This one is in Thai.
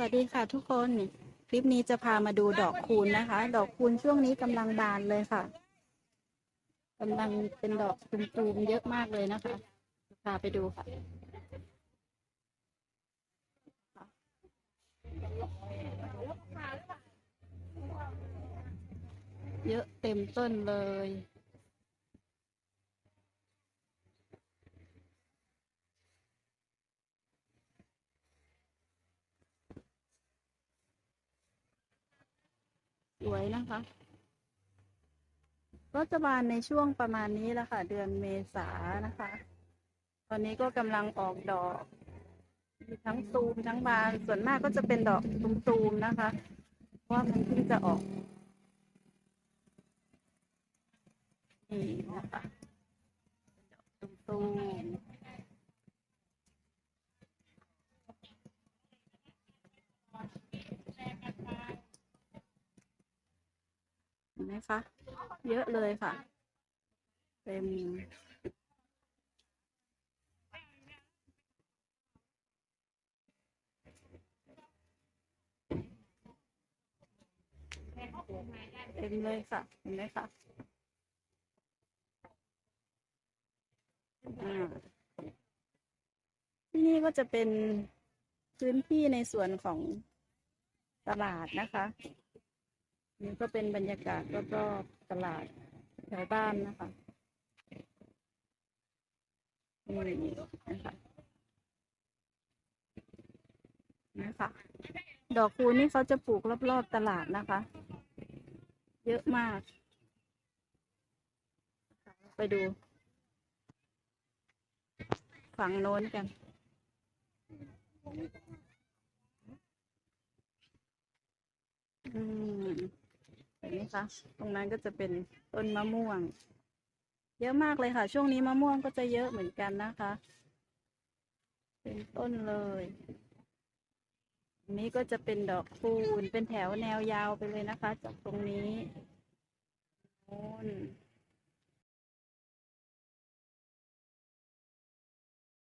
วัสดีค่ะทุกคนคลิปนี้จะพามาดูดอกคูณนะคะ ดอกคูณช่วงนี้กำลังบานเลยค่ะกำลังเป็นดอกตูมๆเยอะมากเลยนะคะพาไปดูค่ะเยอะเต็มต้นเลย สวยนะคะ ก็จะบานในช่วงประมาณนี้แล้วค่ะ เดือนเมษานะคะ ตอนนี้ก็กำลังออกดอก มีทั้งตูมทั้งบาน ส่วนมากก็จะเป็นดอกตูมๆนะคะ เพราะว่ามันเพิ่งจะออกนี่นะคะดอกตูมๆเห็นไหมคะ เยอะเลยค่ะ เต็มเต็มเลยค่ะ เห็นไหมคะที่นี่ก็จะเป็นพื้นที่ในส่วนของตลาดนะคะ นี่ก็เป็นบรรยากาศรอบๆตลาดแถวบ้านนะคะนี่นะคะนะคะ ดอกคูนี่เขาจะปลูกรอบๆตลาดนะคะ เยอะมาก ไปดู ฝั่งโน้นกัน คะ ตรงนั้นก็จะเป็นต้นมะม่วง เยอะมากเลยค่ะ ช่วงนี้มะม่วงก็จะเยอะเหมือนกันนะคะ เป็นต้นเลยนี้ก็จะเป็นดอกปูนเป็นแถวแนวยาวไปเลยนะคะ จากตรงนี้โอ้